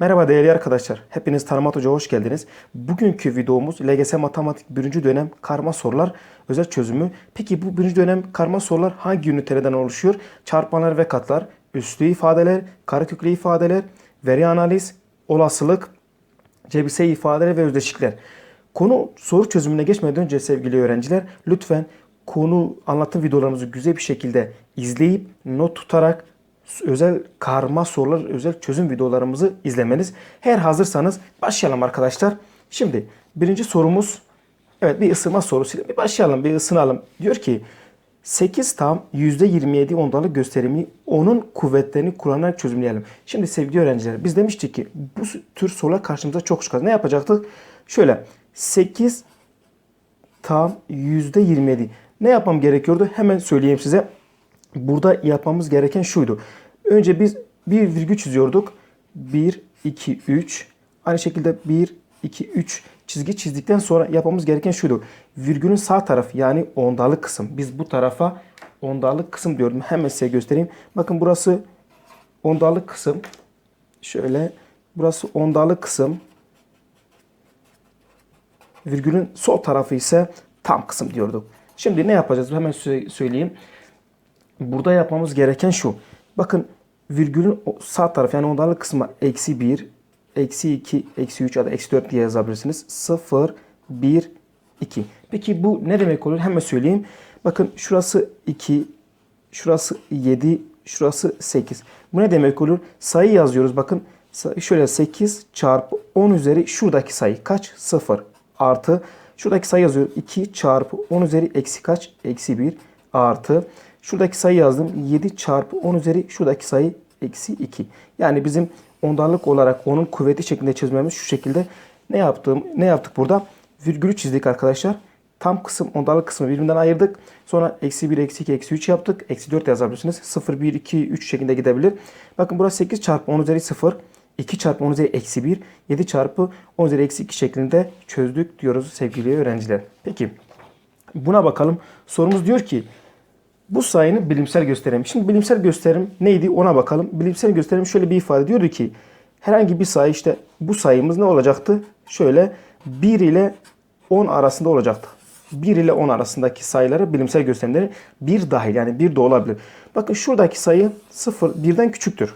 Merhaba değerli arkadaşlar. Hepiniz Tanımat Hoca hoş geldiniz. Bugünkü videomuz LGS Matematik 1. dönem karma sorular özel çözümü. Peki bu 1. dönem karma sorular hangi ünitelerden oluşuyor? Çarpanlar ve katlar, üslü ifadeler, kareköklü ifadeler, veri analiz, olasılık, cebirsel ifadeler ve özdeşlikler. Konu soru çözümüne geçmeden önce sevgili öğrenciler lütfen konu anlatım videolarımızı güzel bir şekilde izleyip not tutarak özel karma sorular, özel çözüm videolarımızı izlemeniz. Eğer hazırsanız başlayalım arkadaşlar. Şimdi birinci sorumuz evet bir ısınma sorusuyla bir başlayalım bir ısınalım. Diyor ki 8 tam %27 ondalık gösterimi onun kuvvetlerini kullanarak çözümleyelim. Şimdi sevgili öğrenciler biz demiştik ki bu tür sorular karşımıza çok çıkar. Ne yapacaktık? Şöyle 8 tam %27. Ne yapmam gerekiyordu? Hemen söyleyeyim size. Burada yapmamız gereken şuydu. Önce biz bir virgül çiziyorduk. 1, 2, 3. Aynı şekilde 1, 2, 3 çizgi çizdikten sonra yapmamız gereken şuydu. Virgülün sağ tarafı yani ondalık kısım. Biz bu tarafa ondalık kısım diyordum. Hemen size göstereyim. Bakın burası ondalık kısım. Şöyle burası ondalık kısım. Virgülün sol tarafı ise tam kısım diyorduk. Şimdi ne yapacağız? Hemen söyleyeyim. Burada yapmamız gereken şu. Bakın virgülün sağ tarafı yani ondalık kısmı eksi 1, eksi 2, eksi 3 ya da eksi 4 diye yazabilirsiniz. 0, 1, 2. Peki bu ne demek olur? Hemen söyleyeyim. Bakın şurası 2, şurası 7, şurası 8. Bu ne demek olur? Sayı yazıyoruz. Bakın şöyle 8 çarpı 10 üzeri şuradaki sayı kaç? 0 artı şuradaki sayı yazıyorum. 2 çarpı 10 üzeri eksi kaç? Eksi 1 artı şuradaki sayı yazdım. 7 çarpı 10 üzeri şuradaki sayı eksi 2. Yani bizim ondarlık olarak onun kuvveti şeklinde çözmemiz şu şekilde. Ne yaptım? Ne yaptık burada? Virgülü çizdik arkadaşlar. Tam kısım ondarlık kısmı birbirinden ayırdık. Sonra eksi 1, eksi 2, eksi 3 yaptık. Eksi 4 yazabilirsiniz. 0, 1, 2, 3 şeklinde gidebilir. Bakın burası 8 çarpı 10 üzeri 0. 2 çarpı 10 üzeri eksi 1, 7 çarpı 10 üzeri eksi 2 şeklinde çözdük diyoruz sevgili öğrenciler. Peki buna bakalım. Sorumuz diyor ki bu sayının bilimsel gösterim. Şimdi bilimsel gösterim neydi ona bakalım. Bilimsel gösterim şöyle bir ifade diyordu ki herhangi bir sayı işte bu sayımız ne olacaktı? Şöyle 1 ile 10 arasında olacaktı. 1 ile 10 arasındaki sayıları bilimsel gösterimleri 1 dahil yani 1 de olabilir. Bakın şuradaki sayı 0 1'den küçüktür.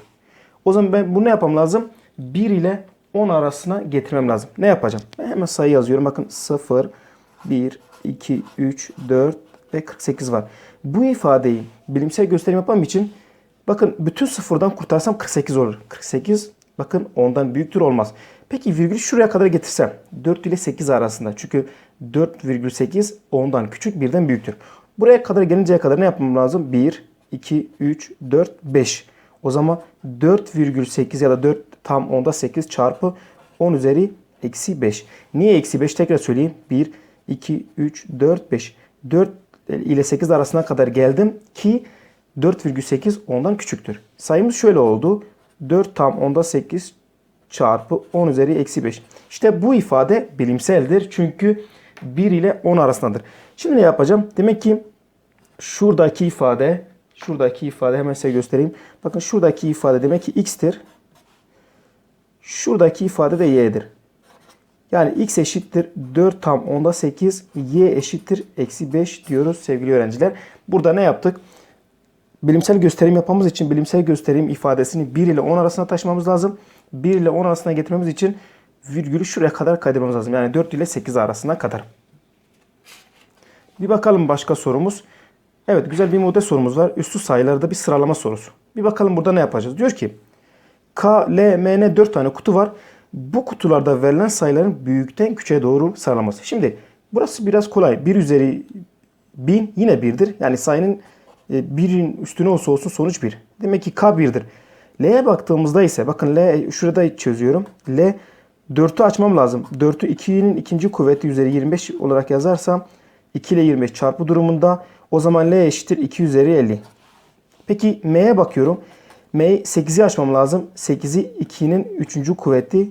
O zaman ben bunu ne yapmam lazım? 1 ile 10 arasına getirmem lazım. Ne yapacağım? Ben hemen sayı yazıyorum. Bakın 0, 1, 2, 3, 4 ve 48 var. Bu ifadeyi bilimsel gösterim yapmam için bakın bütün sıfırdan kurtarsam 48 olur. 48 bakın ondan büyüktür olmaz. Peki virgül şuraya kadar getirsem 4 ile 8 arasında. Çünkü 4,8 ondan küçük birden büyüktür. Buraya kadar gelinceye kadar ne yapmam lazım? 1, 2, 3, 4, 5. O zaman 4,8 ya da 4 tam onda 8 çarpı 10 üzeri eksi 5. Niye eksi 5? Tekrar söyleyeyim. 1, 2, 3, 4, 5. 4 ile 8 arasına kadar geldim ki 4,8 ondan küçüktür. Sayımız şöyle oldu. 4 tam onda 8 çarpı 10 üzeri eksi 5. İşte bu ifade bilimseldir. Çünkü 1 ile 10 arasındadır. Şimdi ne yapacağım? Demek ki şuradaki ifade şuradaki ifade hemen size göstereyim. Bakın şuradaki ifade demek ki x'tir. Şuradaki ifade de y'dir. Yani x eşittir 4 tam onda 8 y eşittir eksi 5 diyoruz sevgili öğrenciler. Burada ne yaptık? Bilimsel gösterim yapmamız için bilimsel gösterim ifadesini 1 ile 10 arasına taşımamız lazım. 1 ile 10 arasına getirmemiz için virgülü şuraya kadar kaydırmamız lazım. Yani 4 ile 8 arasına kadar. Bir bakalım başka sorumuz. Evet güzel bir model sorumuz var. Üstü sayılarda bir sıralama sorusu. Bir bakalım burada ne yapacağız. Diyor ki K, L, M, N 4 tane kutu var. Bu kutularda verilen sayıların büyükten küçüğe doğru sıralaması. Şimdi burası biraz kolay. 1 üzeri 1000 yine 1'dir. Yani sayının 1'in üstüne olsa olsun sonuç 1. Demek ki K 1'dir. L'ye baktığımızda ise bakın L şurada çözüyorum. L 4'ü açmam lazım. 4'ü 2'nin ikinci kuvveti üzeri 25 olarak yazarsam 2 ile 25 çarpı durumunda o zaman L eşittir 2 üzeri 50. Peki M'ye bakıyorum. M 8'i açmam lazım. 8'i 2'nin 3. kuvveti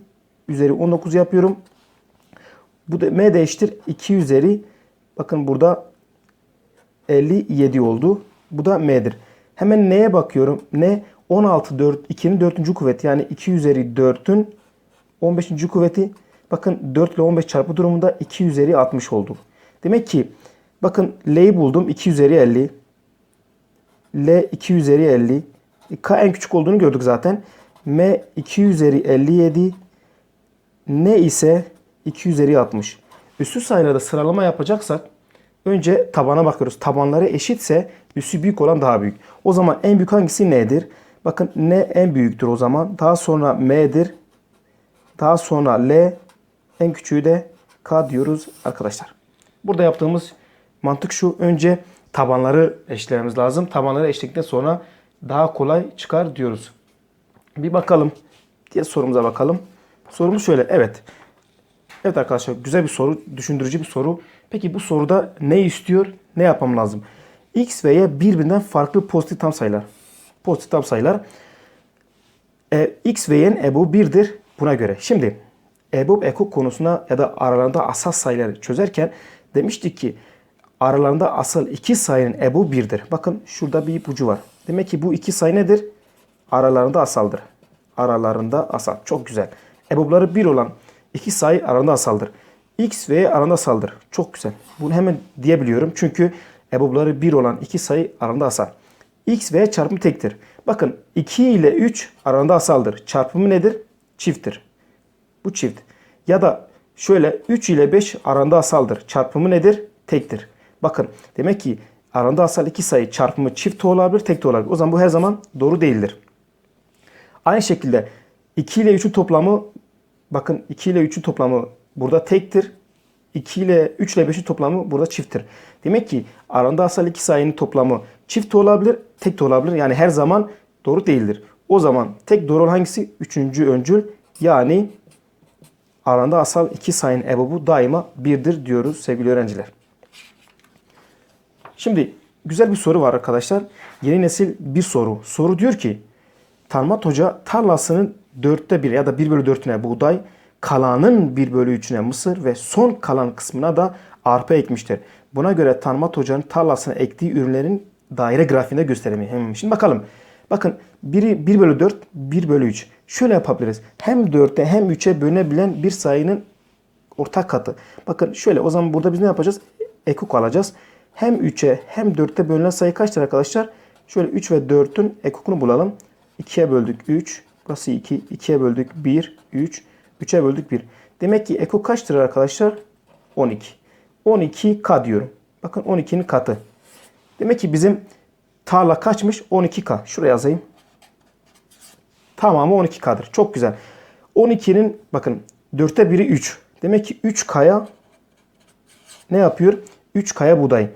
üzeri 19 yapıyorum. Bu da M de eşittir 2 üzeri bakın burada 57 oldu. Bu da M'dir. Hemen N'ye bakıyorum. N 16 4 2'nin 4. kuvveti yani 2 üzeri 4'ün 15. kuvveti. Bakın 4 ile 15 çarpı durumunda 2 üzeri 60 oldu. Demek ki bakın L'yi buldum 2 üzeri 50. L 2 üzeri 50. K en küçük olduğunu gördük zaten. M 2 üzeri 57. N ise 2 üzeri 60. Üstü sayılarda sıralama yapacaksak önce tabana bakıyoruz. Tabanları eşitse üssü büyük olan daha büyük. O zaman en büyük hangisi N'dir? Bakın N en büyüktür o zaman. Daha sonra M'dir. Daha sonra L en küçüğü de K diyoruz arkadaşlar. Burada yaptığımız mantık şu. Önce tabanları eşlememiz lazım. Tabanları eşledikten sonra daha kolay çıkar diyoruz. Bir bakalım. Diğer sorumuza bakalım. Sorumuz şöyle. Evet. Evet arkadaşlar güzel bir soru. Düşündürücü bir soru. Peki bu soruda ne istiyor? Ne yapmam lazım? X ve Y birbirinden farklı pozitif tam sayılar. Pozitif tam sayılar. E, X ve Y'nin EBO 1'dir buna göre. Şimdi EBOB ekok konusuna ya da aralarında asal sayıları çözerken demiştik ki aralarında asal iki sayının EBO 1'dir. Bakın şurada bir ipucu var. Demek ki bu iki sayı nedir? Aralarında asaldır. Aralarında asal. Çok güzel. EBOB'ları 1 olan iki sayı aralarında asaldır. X ve Y arasında asaldır. Çok güzel. Bunu hemen diyebiliyorum. Çünkü EBOB'ları 1 olan iki sayı arasında asal. X ve Y çarpımı tektir. Bakın 2 ile 3 arasında asaldır. Çarpımı nedir? Çifttir. Bu çift. Ya da şöyle 3 ile 5 arasında asaldır. Çarpımı nedir? Tektir. Bakın demek ki arasında asal iki sayı çarpımı çift olabilir, tek olabilir. O zaman bu her zaman doğru değildir. Aynı şekilde 2 ile 3'ün toplamı bakın 2 ile 3'ün toplamı burada tektir. 2 ile 3 ile 5'in toplamı burada çifttir. Demek ki aranda asal iki sayının toplamı çift olabilir, tek de olabilir. Yani her zaman doğru değildir. O zaman tek doğru olan hangisi? Üçüncü öncül yani aranda asal iki sayının ebobu daima birdir diyoruz sevgili öğrenciler. Şimdi güzel bir soru var arkadaşlar. Yeni nesil bir soru. Soru diyor ki Tanmat Hoca tarlasının dörtte bir ya da bir bölü dörtüne buğday, kalanın bir bölü üçüne mısır ve son kalan kısmına da arpa ekmiştir. Buna göre Tanmat Hoca'nın tarlasına ektiği ürünlerin daire grafiğinde gösterimi. Hmm, Şimdi bakalım. Bakın biri 1 bölü 4, 1 bölü 3. Şöyle yapabiliriz. Hem 4'e hem 3'e bölünebilen bir sayının ortak katı. Bakın şöyle o zaman burada biz ne yapacağız? Ekok alacağız. Hem 3'e hem 4'te bölünen sayı kaçtır arkadaşlar? Şöyle 3 ve 4'ün ekokunu bulalım. 2'ye böldük 3. Burası 2. 2'ye böldük 1, 3. 3'e böldük 1. Demek ki ekok kaçtır arkadaşlar? 12. 12K diyorum. Bakın 12'nin katı. Demek ki bizim tarla kaçmış? 12K. Şuraya yazayım. Tamamı 12K'dır. Çok güzel. 12'nin bakın 4'te 1'i 3. Demek ki 3K'ya ne yapıyor? 3K'ya buğday.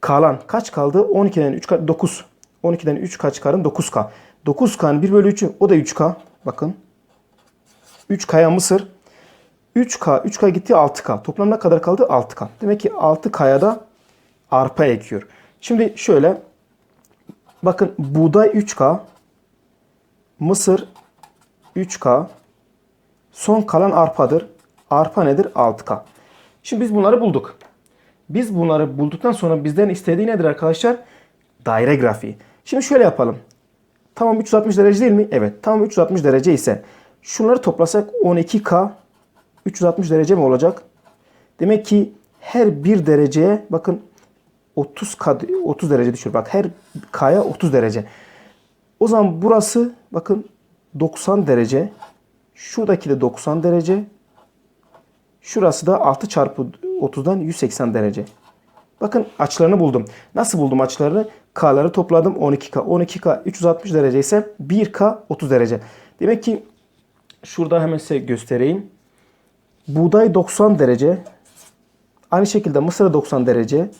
Kalan kaç kaldı? 12'den 3 K 9. 12'den 3 K çıkarın 9K. 9K'nın 1 bölü 3'ü o da 3K. Bakın. 3K'ya mısır. 3K, 3K gitti 6K. Toplam ne kadar kaldı? 6K. Demek ki 6K'ya da arpa ekiyor. Şimdi şöyle. Bakın buğday 3K. Mısır 3K. Son kalan arpadır. Arpa nedir? 6K. Şimdi biz bunları bulduk. Biz bunları bulduktan sonra bizden istediği nedir arkadaşlar? Daire grafiği. Şimdi şöyle yapalım. Tamam 360 derece değil mi? Evet. Tamam 360 derece ise şunları toplasak 12K 360 derece mi olacak? Demek ki her bir dereceye bakın 30 K, 30 derece düşüyor. Bak her K'ya 30 derece. O zaman burası bakın 90 derece. Şuradaki de 90 derece. Şurası da 6 çarpı 30'dan 180 derece. Bakın açılarını buldum. Nasıl buldum açılarını? K'ları topladım 12K. 12K 360 derece ise 1K 30 derece. Demek ki şurada hemen size göstereyim. Buğday 90 derece. Aynı şekilde mısır 90 derece.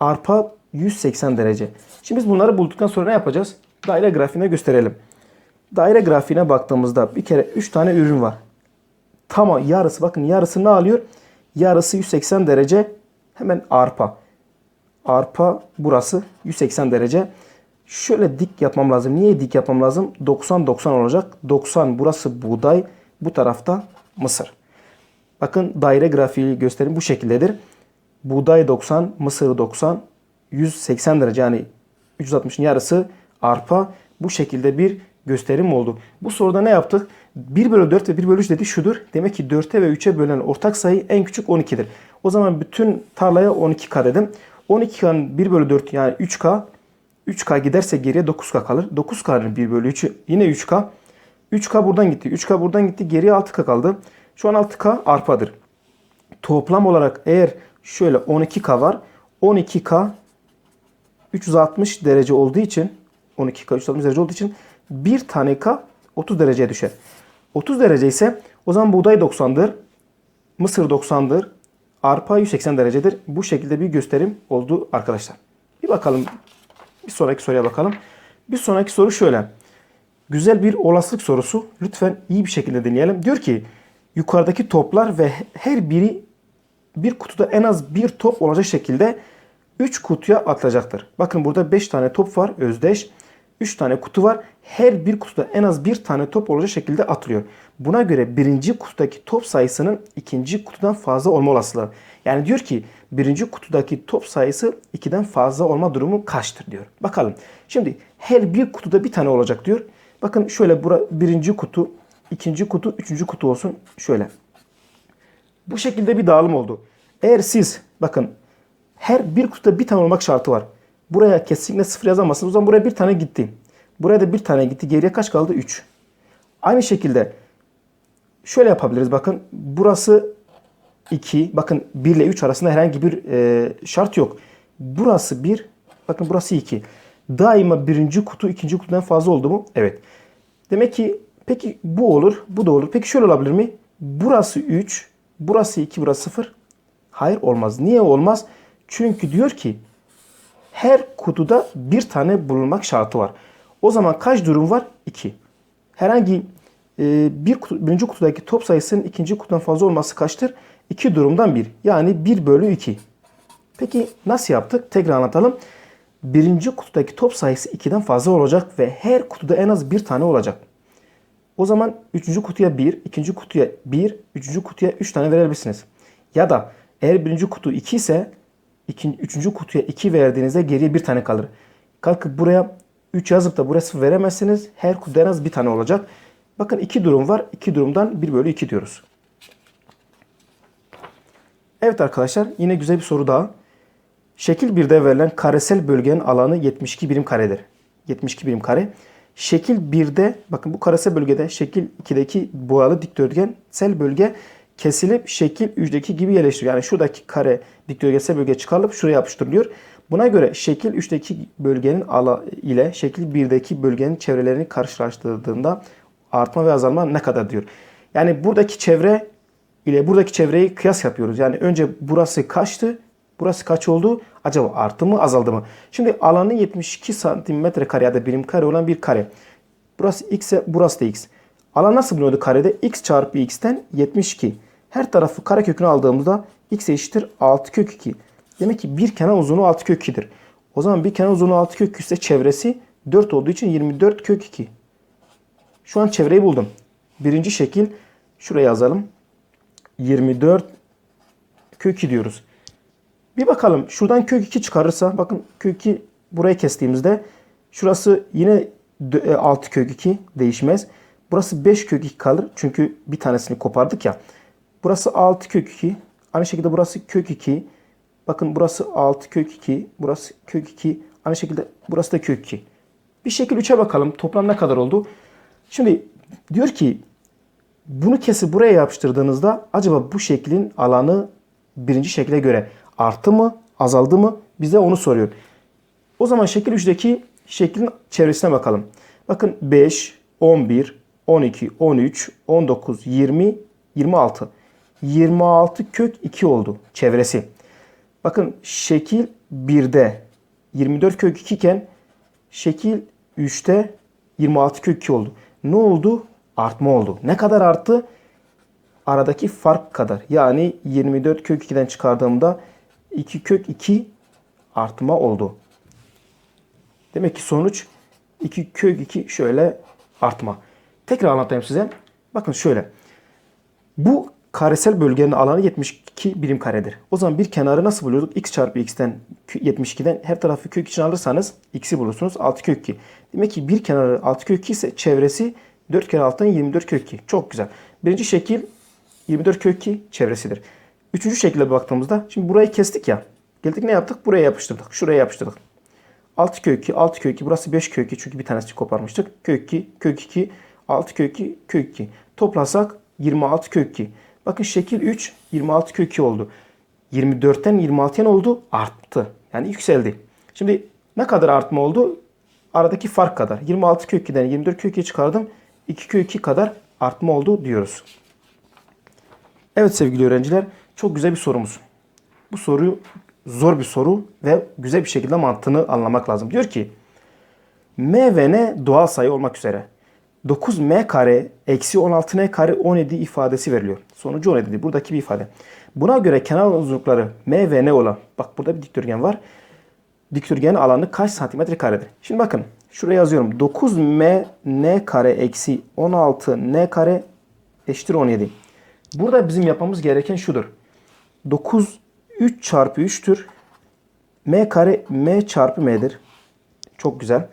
Arpa 180 derece. Şimdi biz bunları bulduktan sonra ne yapacağız? Daire grafiğine gösterelim. Daire grafiğine baktığımızda bir kere 3 tane ürün var. Tamam yarısı bakın yarısı ne alıyor? Yarısı 180 derece. Hemen arpa. Arpa burası 180 derece. Şöyle dik yapmam lazım. Niye dik yapmam lazım? 90-90 olacak. 90 burası buğday. Bu tarafta mısır. Bakın daire grafiği göstereyim. Bu şekildedir. Buğday 90, mısır 90, 180 derece yani 360'ın yarısı arpa bu şekilde bir gösterim oldu. Bu soruda ne yaptık? 1 bölü 4 ve 1 bölü 3 dedi şudur. Demek ki 4'e ve 3'e bölünen ortak sayı en küçük 12'dir. O zaman bütün tarlaya 12K dedim. 12K'nın 1 bölü 4 yani 3K. 3K giderse geriye 9K kalır. 9K'nın 1 bölü 3'ü yine 3K. 3K buradan gitti. 3K buradan gitti. Geriye 6K kaldı. Şu an 6K arpadır. Toplam olarak eğer şöyle 12K var. 12K 360 derece olduğu için 12K 360 derece olduğu için bir tane K 30 dereceye düşer. 30 derece ise o zaman buğday 90'dır. Mısır 90'dır. Arpa 180 derecedir. Bu şekilde bir gösterim oldu arkadaşlar. Bir bakalım. Bir sonraki soruya bakalım. Bir sonraki soru şöyle. Güzel bir olasılık sorusu. Lütfen iyi bir şekilde dinleyelim. Diyor ki yukarıdaki toplar ve her biri bir kutuda en az bir top olacak şekilde 3 kutuya atılacaktır. Bakın burada 5 tane top var özdeş. 3 tane kutu var. Her bir kutuda en az bir tane top olacak şekilde atılıyor. Buna göre birinci kutudaki top sayısının ikinci kutudan fazla olma olasılığı. Yani diyor ki birinci kutudaki top sayısı 2'den fazla olma durumu kaçtır diyor. Bakalım. Şimdi her bir kutuda bir tane olacak diyor. Bakın şöyle bura birinci kutu, ikinci kutu, üçüncü kutu olsun. Şöyle. Bu şekilde bir dağılım oldu. Eğer siz bakın her bir kutuda bir tane olmak şartı var. Buraya kesinlikle sıfır yazamazsınız. O zaman buraya bir tane gitti. Buraya da bir tane gitti. Geriye kaç kaldı? 3. Aynı şekilde şöyle yapabiliriz. Bakın burası 2. Bakın 1 ile 3 arasında herhangi bir e, şart yok. Burası 1. Bakın burası 2. Daima birinci kutu ikinci kutudan fazla oldu mu? Evet. Demek ki peki bu olur. Bu da olur. Peki şöyle olabilir mi? Burası 3. Burası 2. Burası 0. Hayır olmaz. Niye olmaz? Çünkü diyor ki her kutuda bir tane bulunmak şartı var. O zaman kaç durum var? 2. Herhangi bir kutu, birinci kutudaki top sayısının ikinci kutudan fazla olması kaçtır? 2 durumdan 1. Yani 1 bölü 2. Peki nasıl yaptık? Tekrar anlatalım. Birinci kutudaki top sayısı 2'den fazla olacak ve her kutuda en az bir tane olacak. O zaman üçüncü kutuya 1, ikinci kutuya 1, üçüncü kutuya 3 tane verebilirsiniz. Ya da eğer birinci kutu 2 ise ikinci, üçüncü kutuya 2 verdiğinizde geriye bir tane kalır. Kalkıp buraya 3 yazıp da buraya 0 veremezsiniz. Her kutuda en az bir tane olacak. Bakın iki durum var. İki durumdan 1 bölü 2 diyoruz. Evet arkadaşlar yine güzel bir soru daha. Şekil 1'de verilen karesel bölgenin alanı 72 birim karedir. 72 birim kare. Şekil 1'de bakın bu karesel bölgede şekil 2'deki boyalı dikdörtgensel bölge kesilip şekil 3'deki gibi yerleştiriyor. Yani şuradaki kare dikdörtgensel bölge çıkarılıp şuraya yapıştırılıyor. Buna göre şekil 3'teki bölgenin ala ile şekil 1'deki bölgenin çevrelerini karşılaştırdığında artma ve azalma ne kadar diyor. Yani buradaki çevre ile buradaki çevreyi kıyas yapıyoruz. Yani önce burası kaçtı? Burası kaç oldu? Acaba arttı mı azaldı mı? Şimdi alanı 72 santimetre kare ya da birim kare olan bir kare. Burası x ise burası da x. Alan nasıl bulunuyordu karede? x çarpı x'ten 72. Her tarafı kare kökünü aldığımızda x eşittir 6 kök 2. Demek ki bir kenar uzunluğu 6 kök 2'dir. O zaman bir kenar uzunluğu 6 kök 2 ise çevresi 4 olduğu için 24 kök 2. Şu an çevreyi buldum. Birinci şekil şuraya yazalım. 24 kök 2 diyoruz. Bir bakalım şuradan kök 2 çıkarırsa bakın kök 2 buraya kestiğimizde şurası yine 6 kök 2 değişmez. Burası 5 kök 2 kalır. Çünkü bir tanesini kopardık ya. Burası 6 kök 2. Aynı şekilde burası kök 2. Bakın burası 6 kök 2. Burası kök 2. Aynı şekilde burası da kök 2. Bir şekil 3'e bakalım. Toplam ne kadar oldu? Şimdi diyor ki bunu kesip buraya yapıştırdığınızda acaba bu şeklin alanı birinci şekle göre arttı mı, azaldı mı? Bize onu soruyor. O zaman şekil 3'deki şeklin çevresine bakalım. Bakın 5, 11, 12, 13, 19, 20, 26. 26 kök 2 oldu çevresi. Bakın şekil 1'de 24 kök 2 iken şekil 3'te 26 kök 2 oldu. Ne oldu? Artma oldu. Ne kadar arttı? Aradaki fark kadar. Yani 24 kök 2'den çıkardığımda 2 kök 2 artma oldu. Demek ki sonuç 2 kök 2 şöyle artma. Tekrar anlatayım size. Bakın şöyle. Bu karesel bölgenin alanı 72 birim karedir. O zaman bir kenarı nasıl buluyorduk? x çarpı x'ten 72'den her tarafı kök için alırsanız x'i bulursunuz. 6 kök 2. Demek ki bir kenarı 6 kök 2 ise çevresi 4 kere 6'dan 24 kök 2. Çok güzel. Birinci şekil 24 kök 2 çevresidir. Üçüncü şekilde baktığımızda şimdi burayı kestik ya. Geldik ne yaptık? Buraya yapıştırdık. Şuraya yapıştırdık. 6 kök 2, 6 kök 2. Burası 5 kök 2 çünkü bir tanesi koparmıştık. Kök 2, kök 2, 6 kök 2, kök 2. Toplasak 26 kök 2. Bakın şekil 3, 26 kök 2 oldu. 24'ten 26'ya ne oldu? Arttı. Yani yükseldi. Şimdi ne kadar artma oldu? Aradaki fark kadar. 26 kök 2'den 24 kök 2 çıkardım. 2 kök 2 kadar artma oldu diyoruz. Evet sevgili öğrenciler, çok güzel bir sorumuz. Bu soruyu zor bir soru ve güzel bir şekilde mantığını anlamak lazım. Diyor ki m ve n doğal sayı olmak üzere 9m kare eksi 16n kare 17 ifadesi veriliyor. Sonucu 17'dir. Buradaki bir ifade. Buna göre kenar uzunlukları m ve n olan bak burada bir dikdörtgen var. Dikdörtgenin alanı kaç santimetre karedir? Şimdi bakın şuraya yazıyorum. 9m n kare eksi 16 n kare eşittir 17. Burada bizim yapmamız gereken şudur. 9 3 çarpı 3'tür. M kare M çarpı M'dir. Çok güzel.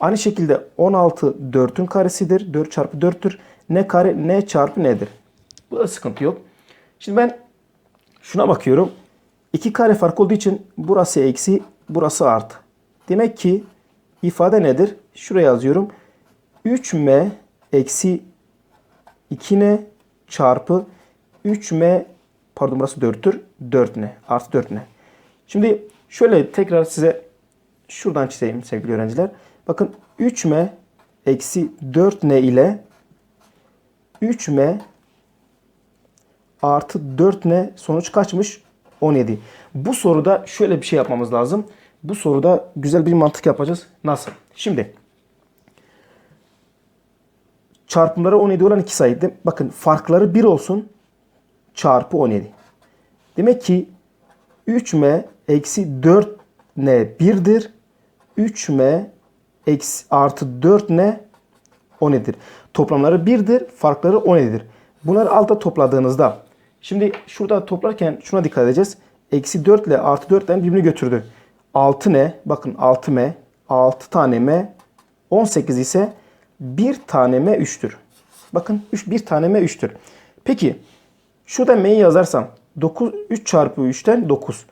Aynı şekilde 16 4'ün karesidir. 4 çarpı 4'tür. N kare N çarpı N'dir. Bu da sıkıntı yok. Şimdi ben şuna bakıyorum. 2 kare fark olduğu için burası eksi, burası artı. Demek ki ifade nedir? Şuraya yazıyorum. 3M eksi 2N çarpı 3M pardon burası 4'tür. 4N artı 4N. Şimdi şöyle tekrar size şuradan çizeyim sevgili öğrenciler. Bakın 3M eksi 4N ile 3M artı 4N sonuç kaçmış? 17. Bu soruda şöyle bir şey yapmamız lazım. Bu soruda güzel bir mantık yapacağız. Nasıl? Şimdi çarpımları 17 olan iki sayı. Bakın farkları 1 olsun çarpı 17. Demek ki 3m eksi 4n 1'dir. 3m eksi artı 4n 17'dir. Toplamları 1'dir. Farkları 17'dir. Bunları alta topladığınızda şimdi şurada toplarken şuna dikkat edeceğiz. Eksi 4 ile artı 4'ten birbirini götürdü. 6 ne? Bakın 6m 6 tane m 18 ise 1 tane m 3'tür. Bakın 3, 1 tane m 3'tür. Peki şurada m'yi yazarsam 9, 3 çarpı 3'ten 9.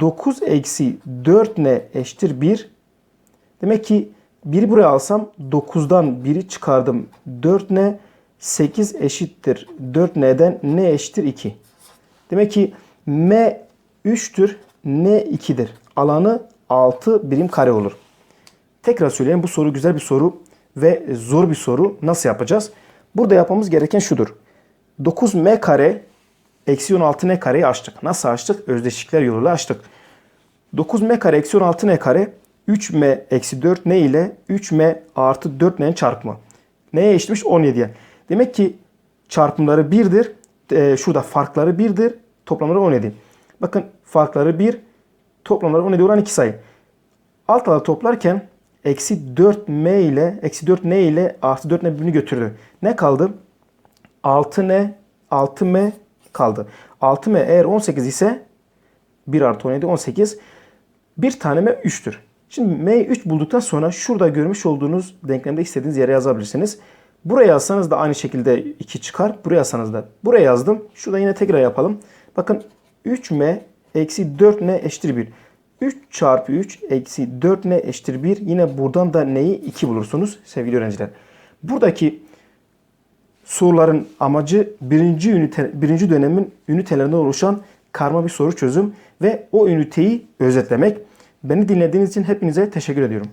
9 eksi 4 ne eşittir 1. Demek ki 1'i buraya alsam 9'dan 1'i çıkardım. 4 ne 8 eşittir 4 n'den ne eşittir 2. Demek ki m 3'tür n 2'dir. Alanı 6 birim kare olur. Tekrar söyleyeyim bu soru güzel bir soru ve zor bir soru. Nasıl yapacağız? Burada yapmamız gereken şudur. 9m kare eksi 16 n kareyi açtık. Nasıl açtık? Özdeşlikler yoluyla açtık. 9m kare eksi 16 n kare 3m eksi 4 n ile 3m artı 4 n'nin çarpımı. Neye eşitmiş? 17'ye. Demek ki çarpımları 1'dir. Ee, şurada farkları 1'dir. Toplamları 17. Bakın farkları 1. Toplamları 17 olan iki sayı. Alt alta toplarken eksi 4m ile eksi 4n ile artı 4n birbirini götürdü. Ne kaldı? 6n 6m kaldı. 6m eğer 18 ise 1 artı 17 18. Bir tane m 3'tür. Şimdi m'yi 3 bulduktan sonra şurada görmüş olduğunuz denklemde istediğiniz yere yazabilirsiniz. Buraya yazsanız da aynı şekilde 2 çıkar. Buraya yazsanız da. Buraya yazdım. Şurada yine tekrar yapalım. Bakın 3m eksi 4n eşittir 1. 3 çarpı 3 eksi 4n eşittir 1. Yine buradan da neyi 2 bulursunuz sevgili öğrenciler. Buradaki soruların amacı birinci, ünite, birinci dönemin ünitelerinden oluşan karma bir soru çözüm ve o üniteyi özetlemek. Beni dinlediğiniz için hepinize teşekkür ediyorum.